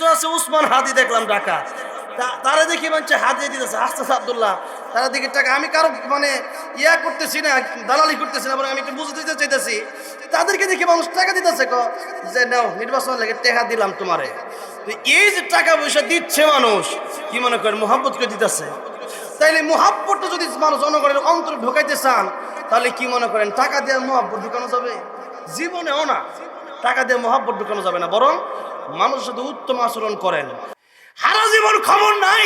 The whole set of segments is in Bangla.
একজন আছে উসমান হাদি, দেখলাম ঢাকা। তারা দেখি মানে হাদিয়ে দিতেছে আস্তে আব্দুল্লাহ। তারা দেখি টাকা আমি কারও মানে ইয়া করতেছি না, দালালি করতেছি না আমি একটু বুঝে দিতে চাইতেছি। তাদেরকে দেখি মানুষ টাকা দিতেছে ক যে নাও নির্বাচন লাগে টাকা দিলাম তোমারে। তো এই যে টাকা পয়সা দিচ্ছে মানুষ, কি মনে করেন মোহাম্মত করে দিতেছে? তাইলে মোহাব্বতটা যদি মানুষ জনগণের অন্তর ঢোকাইতে চান, তাহলে কি মনে করেন, টাকা দিয়ে মোহাব্বত ঢুকানো যাবে? জীবনেও না। টাকা দিয়ে মোহাব্বত ঢুকানো যাবে না, বরং মানুষের সাথে উত্তম আচরণ করেন। সারা জীবন খবর নাই।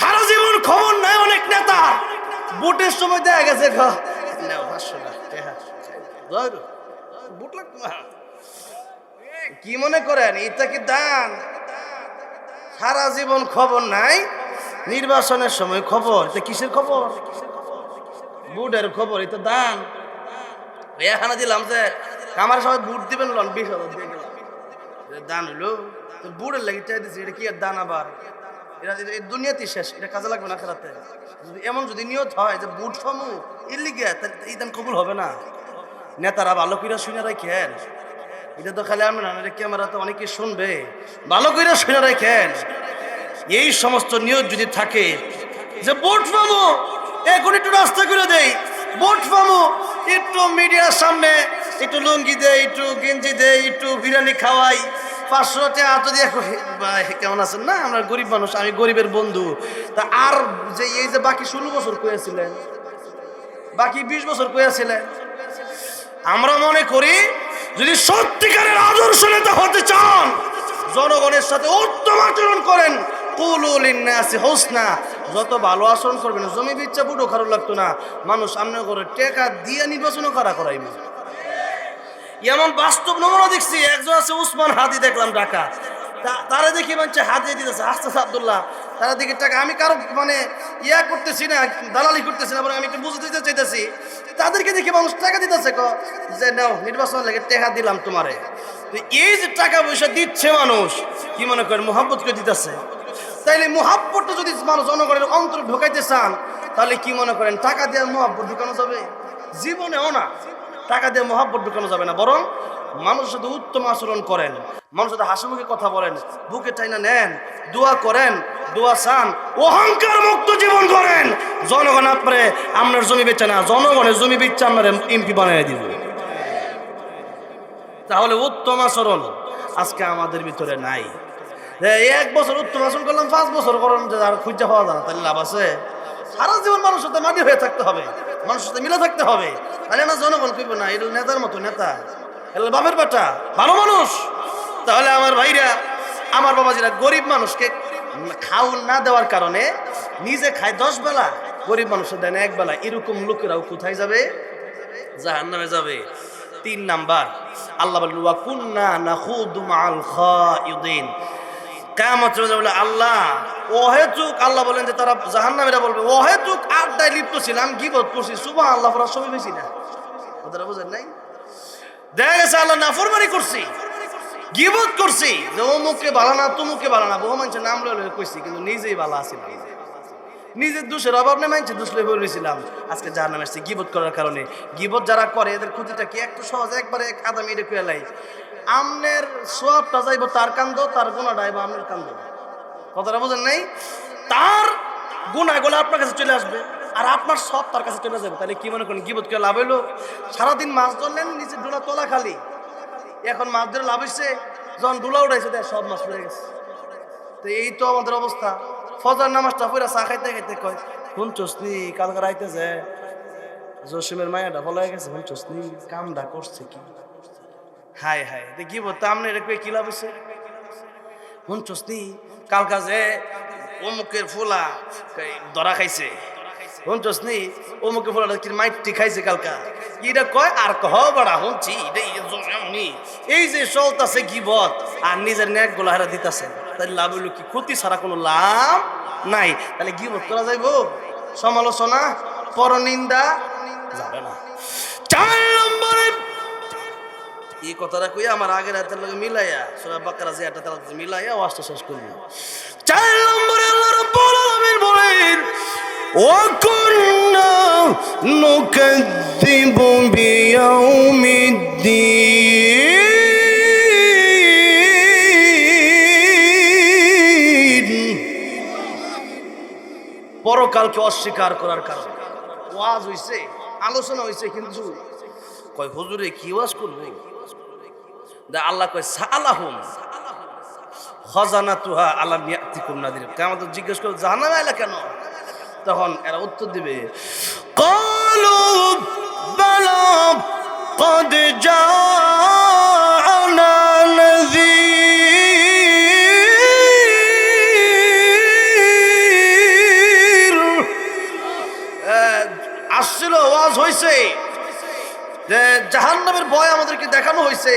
সারা জীবন খবর নাই অনেক নেতা। ভোটের সময় দেখা গেছে। কি মনে করেন, এটা কি দান? সারা জীবন খবর নাই, নির্বাচনের সময় খবর, এটা কিসের খবর? বুটের খবর, এটা দান। এখানে দিলাম যে আমার সবাই বুট দিবেন লন, বিশ হাজার দান হইল। তো বুড়ের লাগে চাই দিছি এটা কি আর দান আবার? এটা দুনিয়াতেই শেষ, এটা কাজে লাগবে না খেলাতে এমন যদি নিয়ত হয় যে বুট ফামু এর লিগে এই দান কবুল হবে না। নেতারা ভালো করে শুনে রাখেন এটা তো খালি আমরা না, এটা ক্যামেরাতে অনেকে শুনবে। ভালো করে শুনে রাখেন এই সমস্ত নিয়ত যদি থাকে, যে ভোট পাবো এখন একটু রাস্তা করে দেই। ভোট পাবো একটু মিডিয়ার সামনে একটু লুঙ্গি দেয় একটু গেঞ্জি দেয় একটু বিরিয়ানি খাওয়াই। পাঁচশো টাকা হাত দিয়ে ভাই কেমন আছেন? না, আমরা গরিব মানুষ, আমি গরিবের বন্ধু। তা আর যে এই যে বাকি ষোলো বছর কয়েছিলেন বাকি বিশ বছর কয়েছিলেন আমরা মনে করি, যদি সত্যিকারের আদর্শ নেতা হতে চান, জনগণের সাথে উত্তম আচরণ করেন হোসনা। যত ভালো আচরণ করবেন, জমি বিচ্ছা বুড়ো খারাপ লাগতো না। মানুষ সামনে করে টেকা দিয়ে নির্বাচনও করা করাইব। এমন বাস্তব নমুনা দেখছি, একজন আছে উসমান হাদি, দেখলাম ঢাকা। তারা দেখি মানে হাদিয়ে দিতেছে আস্তে আব্দুল্লাহ। তারা দেখি টাকা, আমি কারও মানে ইয়া করতেছি না, দালালি করতেছি না আমি একটু বুঝে দিতে চাইতেছি। তাদেরকে দেখি মানুষ টাকা দিতেছে, ক, যে নাও নির্বাচন লাগে টাকা দিলাম তোমারে। তো এই যে টাকা পয়সা দিচ্ছে মানুষ, কি মনে করেন, মোহাব্বত করে দিতেছে? তাইলে মোহাব্বতটা যদি মানুষ জনগণের অন্তর ঢোকাইতে চান, তাহলে কি মনে করেন, টাকা দেওয়ার মোহাব্বত ঢুকানো যাবে? জীবনেও না। টাকা দিয়ে মোহাব্বত ঢুকানো যাবে না। বরং মানুষের সাথে উত্তম আচরণ করেন মানুষের সাথে হাসি মুখে কথা বলেন, বুকে টাইনা নেন, দোয়া করেন, দোয়া চান, অহংকার মুক্ত জীবন করেন জনগণ আপনারে আপনার জমি বেচে না, জনগণের জমি বেচে আপনার এমপি বানিয়ে দিব। তাহলে উত্তম আচরণ আজকে আমাদের ভিতরে নাই। এক বছর উত্তম আচরণ করলাম, পাঁচ বছর করলাম আর খুঁজা পাওয়া যায় তাহলে লাভ আছে। সারা জীবন মানুষের সাথে মাটি হয়ে থাকতে হবে। মানুষের সাথে মিলে থাকতে হবে। তাহলে না জনগণ কইব না এটা নেতার মতো নেতা। এটা বাপের বাটা, ভালো মানুষ। তাহলে আমার ভাইরা, আমার বাবা বাবাজিরা গরিব মানুষকে খাওন না দেওয়ার কারণে নিজে খায় দশ বেলা, গরিব মানুষের দেন এক বেলা। এরকম লোকেরাও কোথায় যাবে? জাহান নামে যাবে। তিন নাম্বার, আল্লাহ বলেন, ওয়া কুন্না নাখুদু মাআল খায়িদিন। কিয়ামত বলে, আল্লাহ ওহেতুক আল্লাহ বলেন যে, তারা জাহান্নামীরা বলবে ওহেতুক আড্ডায় লিপ্ত ছিলাম গিবত করছি সুবহানাল্লাহ পড়া সবই বেশি না। কথাটা বুঝেন নাই? দেখা গেছে আল্লাহ নাফরমানি করছি, গিবত করছি। যে, অমুককে বালা না, তুমুককে বালা না। বহু মানুষের নাম লয়ে কইছি, কিন্তু নিজেই বালা আছিল নিজের দোষের অভাব নেই মানছে দোষ লয়ে বলেছিলাম আজকে যার নামে আসছে গিবত করার কারণে। গিবত যারা করে, এদের ক্ষতিটা কি একটু সহজ একবারে এক আদা মেরে কুয়ে লাই। আমনের সোয়াবটা যাইব তার কান্দ, তার গুণাটা আইব আমনের কান্দ। কথাটা বোঝেন নাই? তার গুণাগুলো আপনার কাছে চলে আসবে, আর আপনার সব তার কাছে চলে যাবে। তাহলে কি মনে করেন, গিবত করে লাভ হইল? সারাদিন মাছ ধরলেন, নিচে ডোলা তোলা খালি। এখন মাছ ধরে লাভ হয়েছে যখন ডোলা উঠাইছে, দেখ, সব মাছ পড়ে গেছে। তো এই তো আমাদের অবস্থা। ফজর নামাজটা পড়া চা খাইতে খাইতে কয় কোন চসনি, কালকে রাইতেছে জসিমের মায়াটা বলা গেছে কোন চসনি, কামটা করছে কি? হাই হাই দেখি বলতে আপনি এটা কই কি লাভ হয়েছে কোন চসনি কালকা যে অমুকের ফুলা ধরা খাইছে। কোন চসনি, অমুকের ফুলা কি মাইটি খাইছে কালকা এটা কয়, আর কহ বড়া শুনছি এই যে যে চলতাছে গিবত, আর নিজের ন্যাক গোলা হারা দিতাছে। তাই লাভ হইল কি? ক্ষতি ছাড়া কোনো লাভ নাই। তাহলে গিবত করা যাইব? সমালোচনা, পরনিন্দা, যাবে না। চার নম্বরে এই কথাটা কই আমার আগের হাতের লগে মিলাইয়া সোনা বাক্কারা যে একটা তারা মিলাইয়া ওয়াজটা শেষ করব। চার নম্বরে আল্লাহ রাব্বুল আলামিন বলেন ও কুন্না নুকাদ্দিবু বিয়াউমিদ্দিন। পরকালকে অস্বীকার করার কারণে। ওয়াজ হইছে, আলোচনা হইছে, কিন্তু কয়, হুজুরে, কি ওয়াজ করবে আল্লাহ কয় সালাহুম খজানা তুহা আলাম ইয়াতিকুম নাদির কেমন জিজ্ঞেস করে জাহান্নামে আইলা কেন তখন এরা উত্তর দিবে কলু বলো قد جاءنا نذير আসছিল ওয়াজ হয়েছে যে জাহান্নামের ভয় আমাদেরকে দেখানো হয়েছে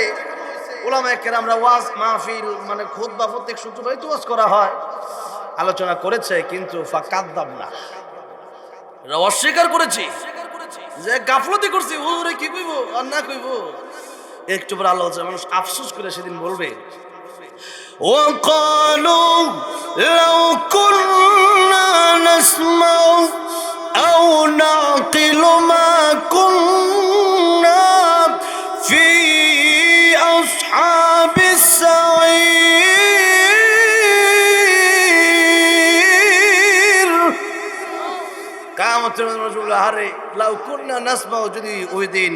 ওলামা আমরা ওয়াজ, মাহফিল মানে খোদ বা প্রত্যেক শুক্রবারই তো ওয়াজ করা হয়। আলোচনা করেছে, কিন্তু ফাকাদ্দাম না। অস্বীকার করেছি। যে গাফলতি করছি ও রে কি কইব আর না কইব? একটু পর আল্লাহ মানুষ আফসোস করে সেদিন বলবে, ও কালু লাউ কুন্না নাসমাউ আও নাকিলু মা হারে লাউ কুন্না নাসমাও যদি ওই দিন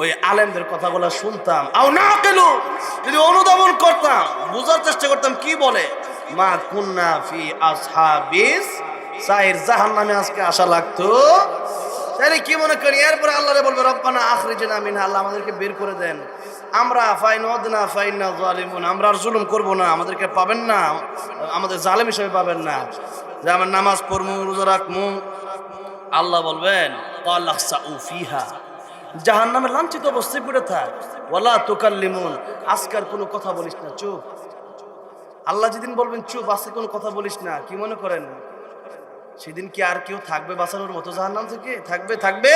ওই আলেমদের কথাগুলো শুনতাম। আও না কেন? যদি অনুধাবন করতাম, বোঝার চেষ্টা করতাম, কি বলে? মা কুন্না ফি আসহাবিস, সাইর জাহান নামে আজকে আশা লাগতো। তাহলে কি মনে করি? এরপরে আল্লাহরে বলবে, রব্বানা আখরিজনা মিনহা, আল্লাহ আমাদেরকে বের করে দেন। আমরা ফাইন ওদনা ফাইন, না জালিমুন, আমরা আর জুলুম করব না, আমাদেরকে পাবেন না, আমাদের জালেম হিসেবে পাবেন না। যে আমার নামাজ পড়মু, রোজা রাখমু আল্লাহ বলবেন ফিহা। জাহান নামে লাঞ্ছিত অবস্থায় পড়ে থাক। ওয়ালা তুকাল্লিমুন, আজকার কোনো কথা বলিস না, চুপ। আল্লাহ যেদিন বলবেন, চুপ, আজকে কোনো কথা বলিস না। কি মনে করেন? সেদিন কি আর কেউ থাকবে বাঁচানোর মতো জাহান নাম থেকে? থাকবে থাকবে!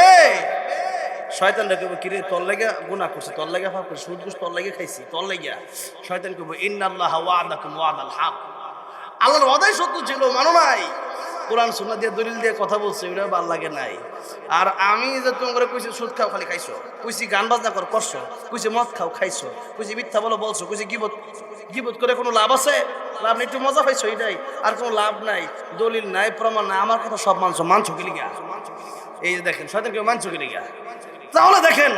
শয়তান রাখবে কিরে, তোর লেগে গুনাহ করছে, তোর লেগে ফাপ করছে, সুদ তোর লেগে খাইছি, তোর লেগে শয়তান কইব, ইন্নাল্লাহ ওয়াদাকুম ওয়াদাল হক। আল্লাহর ওয়াদাই সত্য ছিল, মানো নাই? কোরআন সুন্নাহ দিয়ে দলিল দিয়ে কথা বলছে ওটা ভালো লাগে নাই। আর আমি যে তুমি করে কইছি, সুদ খাও, খালি খাইছো। কইছি গান বাজনা কর, করছ। কইছি মদ খাও, খাইছো। কইছি মিথ্যা বলো, বলছো। কইছি গিবত গিবত করে কোনো লাভ আছে? লাভ নেই, একটু মজা পাইছো এটাই আর কোনো লাভ নাই, দলিল নাই, প্রমাণ নাই, আমার কথা সব মানছো। মানছো কি লিগা? এই যে দেখেন, শয়তান কেউ মানছো কি লিগা? তাহলে দেখেন,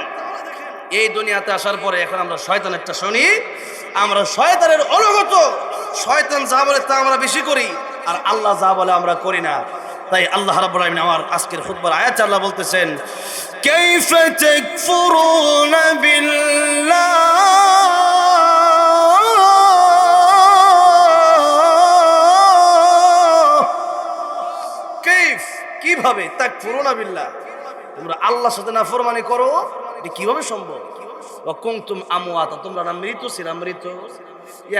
এই দুনিয়াতে আসার পরে এখন আমরা শয়তান একটা শুনি। আমরা শয়তানের অনুগত। শয়তান যা বলে তা আমরা বেশি করি। আর আল্লাহ যা বলে আমরা করি না। তাই আল্লাহ রাব্বুল আলামিন আমার আজকের খুতবার আয়াত আল্লাহ বলতেছেন, কাইফা তাকফুরুনা বিল্লাহ? কাইফ, কীভাবে? তাকফুরুনা বিল্লাহ। তোমরা আল্লাহর সাথে না ফরমানি করো, এটা কীভাবে সম্ভব? কুমতুম আমওয়াতা, তোমরা না মৃত ছিলাম মৃত।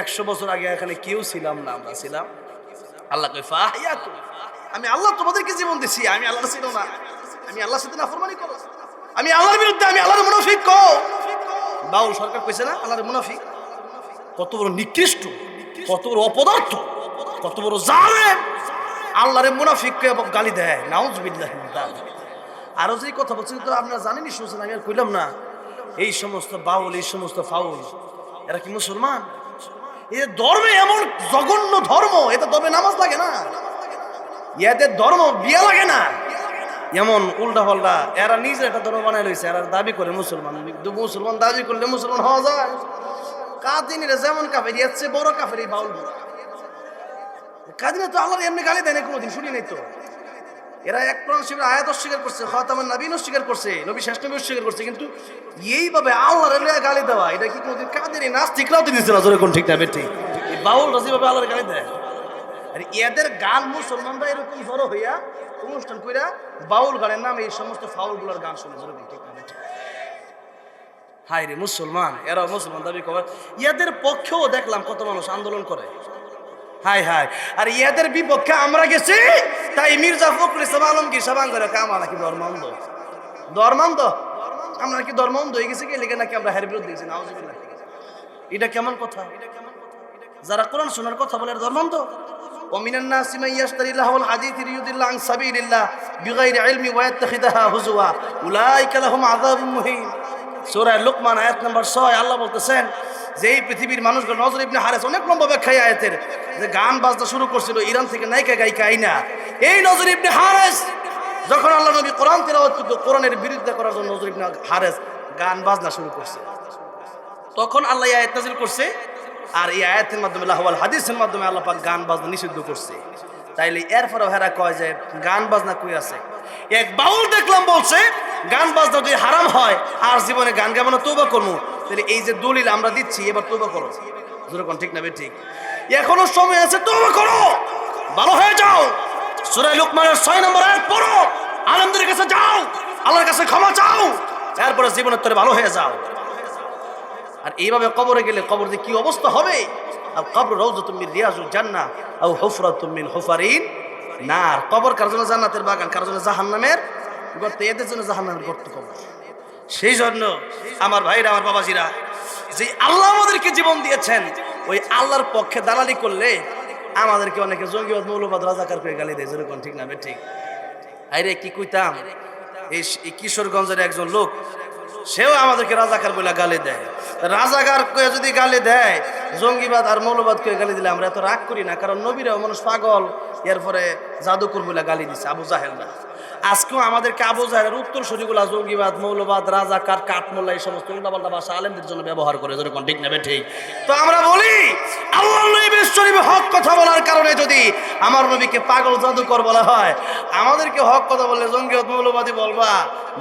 একশো বছর আগে এখানে কেউ ছিলাম না, আমরা ছিলাম আল্লাহ কই ফাহিয়াতু আমি আল্লাহ তোমাদেরকে জীবন দিছি, আমি আল্লাহর ছিল না। আমি আল্লাহর সাথে না ফরমানি করো। আমি আল্লাহর বিরুদ্ধে, আমি আল্লাহর মুনাফিক কও। বাউল সরকার কইছে না, আল্লাহর মুনাফিক? কত বড় নিকৃষ্ট, কত বড় অপদার্থ, কত বড় জালেম। আল্লাহরে মুনাফিককে গালি দেয়। নাউজুবিল্লাহ আরও যে কথা বলছি তো আপনারা জানেনই, শুনছেন, আমি আর কইলাম না। এই সমস্ত বাউল, এই সমস্ত ফাউল, এরা কি মুসলমান? এদের ধর্মে এমন জঘন্য ধর্ম এটা ধর্মে নামাজ লাগে না। ইয়াদের ধর্ম বিয়া লাগে না। এমন উল্টা পাল্টা এরা নিজে একটা ধর্ম বানাই রয়েছে এরা দাবি করে মুসলমান। মুসলমান দাবি করলে মুসলমান হওয়া যায়। কাদিনীরা যেমন কাফের এর চেয়ে বড় কাফের এই বাউল। কাদিনে তো আল্লাহর এমনি গালি দেয় না কোনোদিন, শুনি নাই তো। এরা এক প্রাণ শিবের আয়াত অস্বীকার করছে, খাতামান নবীন অস্বীকার করছে, নবী শেষ নবী অস্বীকার করছে, কিন্তু এইভাবে আল্লাহর এলিয়া গালি দেওয়া, এটা কি কোনোদিন কাদের নাস্তিকরাও তো দিচ্ছে না জোরে কোন ঠিক না বেঠি এই বাউল রাজিভাবে আল্লাহর গালি দেয়। আর এদের গান মুসলমানরা এরকম বড় হইয়া অনুষ্ঠান কইরা বাউল গানের নাম এই সমস্ত ফাউলগুলোর গান শুনে জোরে ঠিক না বেঠি হাই রে মুসলমান এরা মুসলমান, দাবি করে এদের পক্ষেও দেখলাম কত মানুষ আন্দোলন করে। হাই হাই আর ইয়াদের বিপক্ষে আমরা গেছি তাই মির্জা ফখরুল ইসলাম আলমগীর সাবান করে কামা নাকি ধর্মান্ধ ধর্মান্ধ আমরা কি ধর্মান্ধ হয়ে গেছি কি লেগে নাকি আমরা হের বিরুদ্ধে গেছি নাউজুবিল্লাহ এটা কেমন কথা যারা কোরআন শোনার কথা বলে এরা ধর্মান্ধ ومن الناس من يشتري لهو الحديث ليضل عن سبيل الله بغير علم ويتخذها هزوا اولئك لهم عذاب مهين সূরা লুকমান আয়াত নাম্বার 6 আল্লাহ বলতেছেন যে এই পৃথিবীর মানুষগুলো নজর ইবনে হারেস অনেক লম্বা ব্যাখ্যা এই আয়াতের, যে গান বাজনা শুরু করছিল, ইরান থেকে নায়িকা গায়িকা আইনা। এই নজর ইবনে হারেস, যখন আল্লাহ নবী কোরআন তেলাওয়াত করতো, কোরআনের বিরুদ্ধে করার জন্য নজর ইবনে হারেস গান বাজনা শুরু করছে। তখন আল্লাহ আয়াত নাজিল করছে, আর এই আয়াতের মাধ্যমে, লাহওয়াল হাদিসের মাধ্যমে আল্লাহ পাক গান বাজনা নিষিদ্ধ করছে। তাইলে এরপরেও হেরা কয় যে, গান বাজনা কই আছে? এক বাউল দেখলাম বলছে, গান বাজনা যদি হারাম হয়, আর জীবনে গান গাবানো তৌবা করব। তাহলে এই যে দলিল আমরা দিচ্ছি, এবার তৌবা করো। যেরকম ঠিক না ঠিক। এখনও সময় আছে তৌবা করো। ভালো হয়ে যাও। সুরাই লুকমানের ছয় নম্বর আয়াত পড়ো। আলমদের কাছে যাও। আল্লাহর কাছে ক্ষমা চাও। এরপরে জীবনের তোরে ভালো হয়ে যাও। আর এইভাবে কবরে গেলে কবর যে কি অবস্থা হবে? আর কবর রৌজাতুম মিন রিয়াজুল জান্নাহ আও হুফরাতুম মিন হুফারিন নার। কবর কার জন্য জান্নাতের বাগান? কার জন্য জাহান্নামের গর্ত? এদের জন্য জাহান্নামের গর্ত কবর। সেই জন্য আমার ভাইরা, আমার বাবাজিরা, যে আল্লাহ আমাদেরকে জীবন দিয়েছেন, ওই আল্লাহর পক্ষে দালালি করলে আমাদেরকে অনেকে জঙ্গিবাদ, মৌলবাদ, রাজাকার করে গালি দেয়। যেরকম ঠিক না ঠিক। আরে কি কইতাম? এই কিশোরগঞ্জের একজন লোক, সেও আমাদেরকে রাজাকার বলে গালি দেয়। রাজাকার কয়ে যদি গালি দেয়, জঙ্গিবাদ আর মৌলবাদ কয়ে গালি দিলে আমরা এত রাগ করি না, কারণ নবীরাও মানুষ পাগল। এরপরে জাদুকর বলে গালি দিছে, আবু জাহেলরা আজকেও আমাদেরকে আবু জাহেলের উত্তর সরিগুলা জঙ্গিবাদ, মৌলবাদ, রাজাকার, কাঠমোল্লা, এই সমস্ত উল্টাপাল্টা ভাষা আলেমদের জন্য ব্যবহার করে যেরকম ঠিক নেবে ঠিক তো আমরা বলি আল্লাহ হক কথা বলার কারণে যদি আমার নবীকে পাগল জাদুকর বলা হয়, আমাদেরকে হক কথা বললে জঙ্গিবাদ মৌলবাদী বলবা?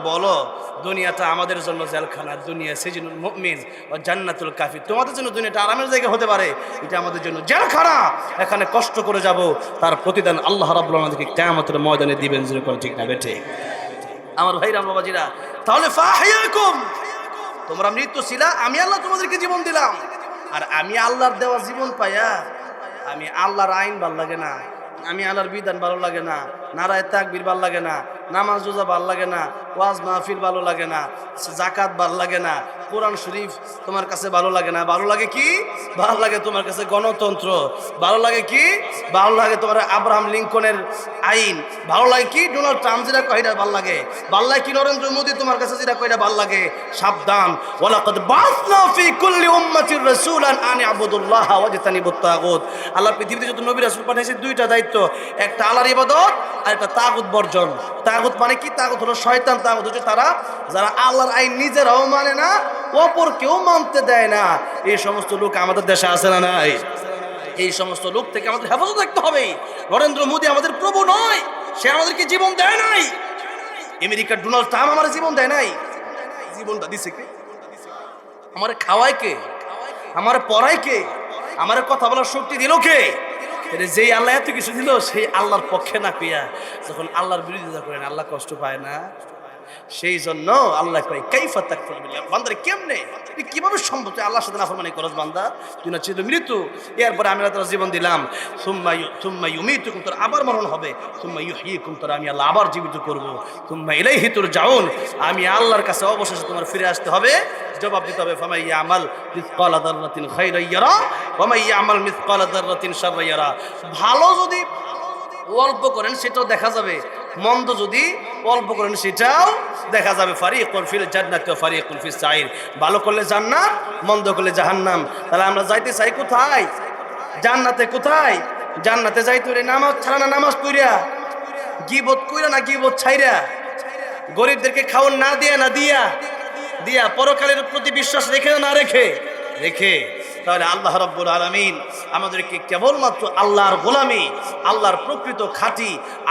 বলো, দুনিয়াটা আমাদের জন্য জেলখানা, দুনিয়া সেজনুল মুমিন ও জান্নাতুল কাফি তোমাদের জন্য দুনিয়াটা আরামের জায়গা হতে পারে, এটা আমাদের জন্য জেলখানা। এখানে কষ্ট করে যাব, তার প্রতিদান আল্লাহ রাব্বুল আমাদেরকে কিয়ামতের ময়দানে দিবেন যেরকম ঠিক না বেঠে আমার ভাই রাম বাবাজিরা তাহলে তোমরা মৃত্যু ছিলা, আমি আল্লাহ তোমাদেরকে জীবন দিলাম। আর আমি আল্লাহর দেওয়া জীবন পাইয়া, আমি আল্লাহর আইন ভালো লাগে না, আমি আল্লাহর বিধান ভালো লাগে না। নারায় তাকবির ভালো লাগে না, নামাজ রোজা ভালো লাগে না, ওয়াজ মাহফিল ভালো লাগে না জাকাত ভালো লাগে না, কোরআন শরীফ তোমার কাছে ভালো লাগে না, ভালো লাগে কি? ভালো লাগে তোমার কাছে গণতন্ত্র। ভালো লাগে কি? ভালো লাগে তোমার আব্রাহাম লিঙ্কনের আইন। ভালো লাগে কি? ডোনাল্ড ট্রাম্প যেটা কয়টা ভালো লাগে। ভালো লাগে কি নরেন্দ্র মোদী তোমার কাছে যেটা কয়টা ভালো লাগে? সাবধান। আল্লাহ পৃথিবীতে যত নবী রাসূল পাঠিয়েছে দুইটা দায়িত্ব। একটা আল্লাহর ইবাদত আর একটা তাগুত বর্জন। তাগুত মানে কি? তাগুত হলো শয়তান, তাগুত হচ্ছে তারা যারা আল্লাহর আইন নিজেরাও মানে না অপর কেউ মানতে দেয় না। এই সমস্ত লোক আমাদের দেশে আছে না নাই? এই সমস্ত লোক থেকে আমাদের হেফাজত রাখতে হবে। নরেন্দ্র মোদী আমাদের প্রভু নয়, সে আমাদেরকে জীবন দেয় নাই। আমেরিকার ডোনাল্ড ট্রাম্প আমার জীবন দেয় নাই। জীবনটা দিছে কে? আমার খাওয়ায় কে? আমার পড়ায় কে? আমার কথা বলার শক্তি দিল কে? যেই আল্লাহ এত কিছু দিল, সেই আল্লাহর পক্ষে না পেয়া যখন আল্লাহর বিরোধিতা করেন, আল্লাহ কষ্ট পায় না। সেই জন্য আল্লাহ কয়, কাইফা বিল্লাহ বান্দারে কেমনে? কীভাবে সম্ভব? তুই আল্লাহর সাথে নাফরমানি করস বান্দা। তুই না ছিল মৃত্যু। এরপরে আমি তোর জীবন দিলাম। সুম্মা সুম্মা ইউমিতুকুম, তোর আবার মরণ হবে। সুম্মা ইউহয়িকুম তোর আমি আল্লাহ আবার জীবিত করব। সুম্মা ইলাইহি তুরজাউন, আমি আল্লাহর কাছে অবশেষে তোমার ফিরে আসতে হবে। জবাব দিতে হবে, ফামাই ইয়ামাল মিসকালা দাররাতিন খাইরান ইয়ারা ওয়া মাই ইয়ামাল মিসকালা দাররাতিন শাররান ইয়ারা। ভালো যদি অল্প করেন, সেটাও দেখা যাবে। মন্দ যদি অল্প করেন সেটাও দেখা যাবে। ফারিকুন ফিল জান্নাত ওয়া ফারিকুন ফিস সাইর। ভালো করলে জান্নাত, মন্দ করলে জাহান্নাম। তাহলে আমরা যাইতে চাই কোথায়? জান্নাতে কোথায়? জান্নাতে যাইতে হলে নামাজ ছাড়া না নামাজ পড়িয়া? গিবত কইরা না গিবত ছাইরা? গরিবদেরকে খাওয়ান না দিয়া না দিয়া? দিয়া পরকালের প্রতি বিশ্বাস রেখে না রেখে? রেখে। তাহলে আল্লাহ রব্বুল আলমিন আমাদেরকে কেবলমাত্র আল্লাহর গোলামি, আল্লাহর প্রকৃত খাঁটি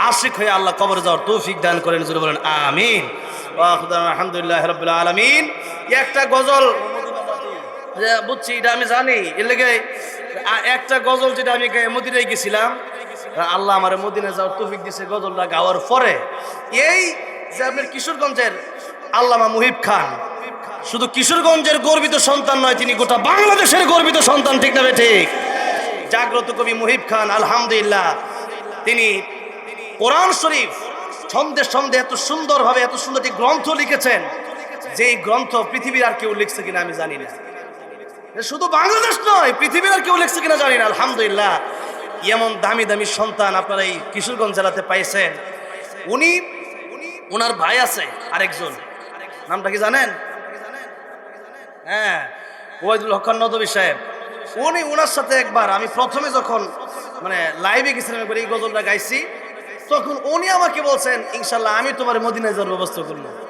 আশিক হয়ে আল্লাহ কবরে যাওয়ার তৌফিক দান করেন। জুড়ে বলেন, আমিন। আলহামদুলিল্লাহ রব্বুল আলমিন। একটা গজল বুঝছি, এটা আমি জানি। এর লেগে একটা গজল যেটা আমি মদিনায় গেছিলাম, আল্লাহ আমার মদিনায় যাওয়ার তৌফিক দিছে গজলটা গাওয়ার পরে। এই যে আপনার কিশোরগঞ্জের আল্লামা মুহিব খান, শুধু কিশোরগঞ্জের গর্বিত সন্তান নয়, তিনি গোটা বাংলাদেশের গর্বিত সন্তান, ঠিক না ঠিক? জাগ্রত কবি মুহিব খান, আলহামদুলিল্লাহ। তিনি কোরআন শরীফ ছন্দে ছন্দে এত সুন্দরভাবে এত সুন্দর একটি গ্রন্থ লিখেছেন, যেই গ্রন্থ পৃথিবীর আর কেউ লিখছে কিনা আমি জানি না। শুধু বাংলাদেশ নয়, পৃথিবীর আর কেউ লিখছে কিনা জানি না, আলহামদুলিল্লাহ। এমন দামি দামি সন্তান আপনারা এই কিশোরগঞ্জ জেলাতে পাইছেন। উনি ওনার ভাই আছে আরেকজন। নামটা কি জানেন? হ্যাঁ ওয়াইদুল হক নদবী সাহেব। উনি ওনার সাথে একবার, আমি প্রথমে যখন মানে লাইভে গেছিলাম একবার এই গজলটা গাইছি, তখন উনি আমাকে বলছেন ইনশাল্লাহ আমি তোমার মদিনায় যাওয়ার ব্যবস্থা করব।